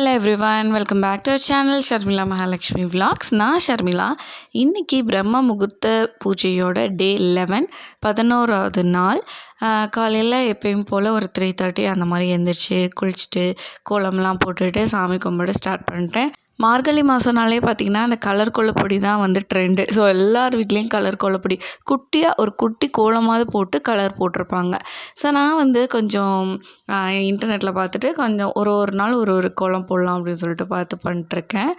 Hello everyone welcome back to channel Sharmila Mahalakshmi vlogs நான் ஷர்மிளா இன்றைக்கி பிரம்ம முகூர்த்த பூஜையோட டே லெவன் பதினோராவது நாள். காலையில் எப்பயும் போல் ஒரு த்ரீ தேர்ட்டி அந்த மாதிரி எழுந்திரிச்சு குளிச்சுட்டு கோலம்லாம் போட்டுட்டு சாமி கும்பிட ஸ்டார்ட் பண்ணிட்டேன். மார்கழி மாதம்னாலே பார்த்திங்கன்னா அந்த கலர் கோலப்பொடி தான் வந்து ட்ரெண்டு ஸோ எல்லார் வீட்லேயும் கலர் கோலப்பொடி குட்டியாக ஒரு குட்டி கோலமாவது போட்டு கலர் போட்டிருப்பாங்க. ஸோ நான் வந்து கொஞ்சம் இன்டர்நெட்டில் பார்த்துட்டு கொஞ்சம் ஒரு ஒரு நாள் ஒரு ஒரு கோலம் போடலாம் அப்படின்னு சொல்லிட்டு பார்த்து பண்ணிட்டுருக்கேன்.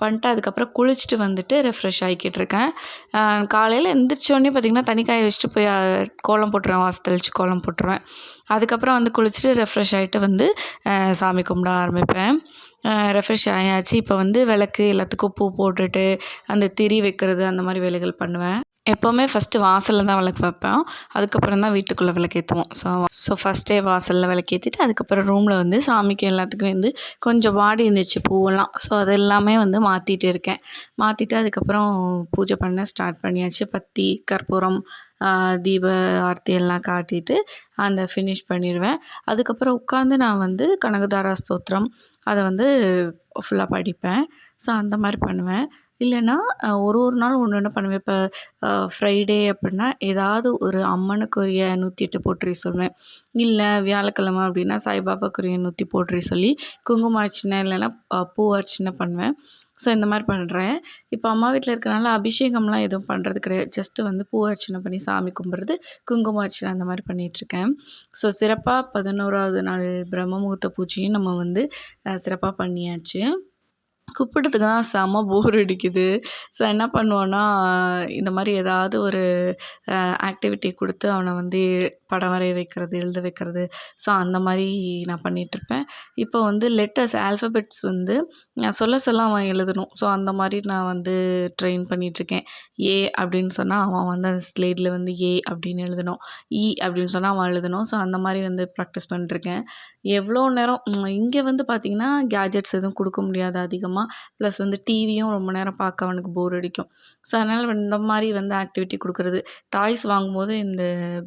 பண்ணிட்டு அதுக்கப்புறம் குளிச்சுட்டு வந்துட்டு ரெஃப்ரெஷ் ஆகிக்கிட்டு இருக்கேன். காலையில் எந்திரிச்சோடனே பார்த்திங்கன்னா தனி காய வச்சுட்டு போய் கோலம் போட்டுருவேன். வாசல் தெளித்து கோலம் போட்டுருவேன். அதுக்கப்புறம் வந்து குளிச்சுட்டு ரெஃப்ரெஷ் ஆகிட்டு வந்து சாமி கும்பிட ஆரம்பிப்பேன். ரெஃப்ரெஷ் ஆயாச்சு. இப்போ வந்து விளக்கு எல்லாத்துக்கும் பூ போட்டுட்டு அந்த திரி வைக்கிறது அந்த மாதிரி வேலைகள் பண்ணுவேன். எப்போவுமே ஃபஸ்ட்டு வாசலில் தான் விளக்கு வைப்பேன். அதுக்கப்புறம் தான் வீட்டுக்குள்ளே விளக்கேற்றுவோம் ஸோ ஸோ ஃபஸ்ட்டே வாசலில் விளக்கேற்றிட்டு அதுக்கப்புறம் ரூமில் வந்து சாமிக்கு எல்லாத்துக்கும் வந்து கொஞ்சம் வாடி இருந்துச்சு பூவெல்லாம். ஸோ அது எல்லாமே வந்து மாற்றிட்டு இருக்கேன். மாற்றிட்டு அதுக்கப்புறம் பூஜை பண்ண ஸ்டார்ட் பண்ணியாச்சு. பத்தி கற்பூரம் தீப ஆர்த்தி எல்லாம் காட்டிட்டு அந்த ஃபினிஷ் பண்ணிடுவேன். அதுக்கப்புறம் உட்காந்து நான் வந்து கனகதாரா ஸ்தோத்திரம் அதை வந்து ஃபுல்லாக படிப்பேன். ஸோ அந்த மாதிரி பண்ணுவேன். இல்லைன்னா ஒரு ஒரு நாள் ஒன்று ஒன்று பண்ணுவேன். இப்போ ஃப்ரைடே அப்படின்னா ஏதாவது ஒரு அம்மனுக்குரிய நூற்றி எட்டு போற்றி சொல்வேன் இல்லை வியாழக்கிழமை அப்படின்னா சாய்பாபாக்குரிய நூற்றி போற்றி சொல்லி குங்கும அர்ச்சனை இல்லைன்னா பூ அர்ச்சனை பண்ணுவேன். ஸோ இந்த மாதிரி பண்ணுறேன் இப்போ அம்மா வீட்டில் இருக்கிறனால அபிஷேகம்லாம் எதுவும் பண்ணுறது கிடையாது. ஜஸ்ட்டு வந்து பூ அர்ச்சனை பண்ணி சாமி கும்பிட்றது குங்கும அர்ச்சனை அந்த மாதிரி பண்ணிகிட்ருக்கேன் ஸோ சிறப்பாக பதினோராவது நாள் பிரம்ம முகூர்த்த பூஜையும் நம்ம வந்து சிறப்பாக பண்ணியாச்சு. கூப்பிட்டதுக்கு தான் போர் அடிக்குது. ஸோ என்ன பண்ணுவோன்னா இந்த மாதிரி ஏதாவது ஒரு ஆக்டிவிட்டி கொடுத்து அவனை வந்து படம் வரைய வைக்கிறது எழுத வைக்கிறது. ஸோ அந்த மாதிரி நான் பண்ணிகிட்ருப்பேன் இப்போ வந்து லெட்டர்ஸ் ஆல்ஃபபெட்ஸ் வந்து நான் சொல்ல சொல்ல அவன் எழுதணும். ஸோ அந்த மாதிரி நான் வந்து ட்ரெயின் பண்ணிகிட்ருக்கேன் ஏ அப்படின்னு சொன்னால் அவன் வந்து அந்த ஸ்லேட்டில் வந்து ஏ அப்படின்னு எழுதணும். இ அப்படின்னு சொன்னால் அவன் எழுதணும். ஸோ அந்த மாதிரி வந்து ப்ராக்டிஸ் பண்ணிட்டுருக்கேன் எவ்வளோ நேரம் இங்கே வந்து பார்த்திங்கன்னா கேஜெட்ஸ் எதுவும் கொடுக்க முடியாது அதிகமாக ப்ளஸ் வந்து டிவியும் ரொம்ப நேரம் பார்க்க அவனுக்கு போர் அடிக்கும். ஸோ அதனால் இந்த மாதிரி வந்து ஆக்டிவிட்டி கொடுக்குறது. டாய்ஸ் வாங்கும்போது இந்த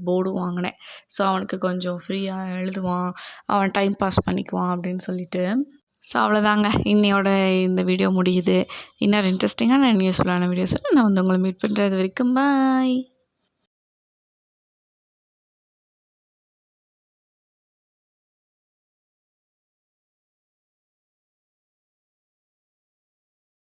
போர்டும் வாங்கினேன். ஸோ அவனுக்கு கொஞ்சம் ஃப்ரீயாக எழுதுவான். அவன் டைம் பாஸ் பண்ணிக்குவான் அப்படின்னு சொல்லிட்டு. ஸோ அவ்வளோதாங்க இன்னையோட இந்த வீடியோ முடியுது. இன்னொரு இன்ட்ரெஸ்டிங்கான யூஸ்ஃபுல்லான வீடியோஸில் நான் வந்து உங்களை மீட் பண்ணுறது வரைக்கும் பாய்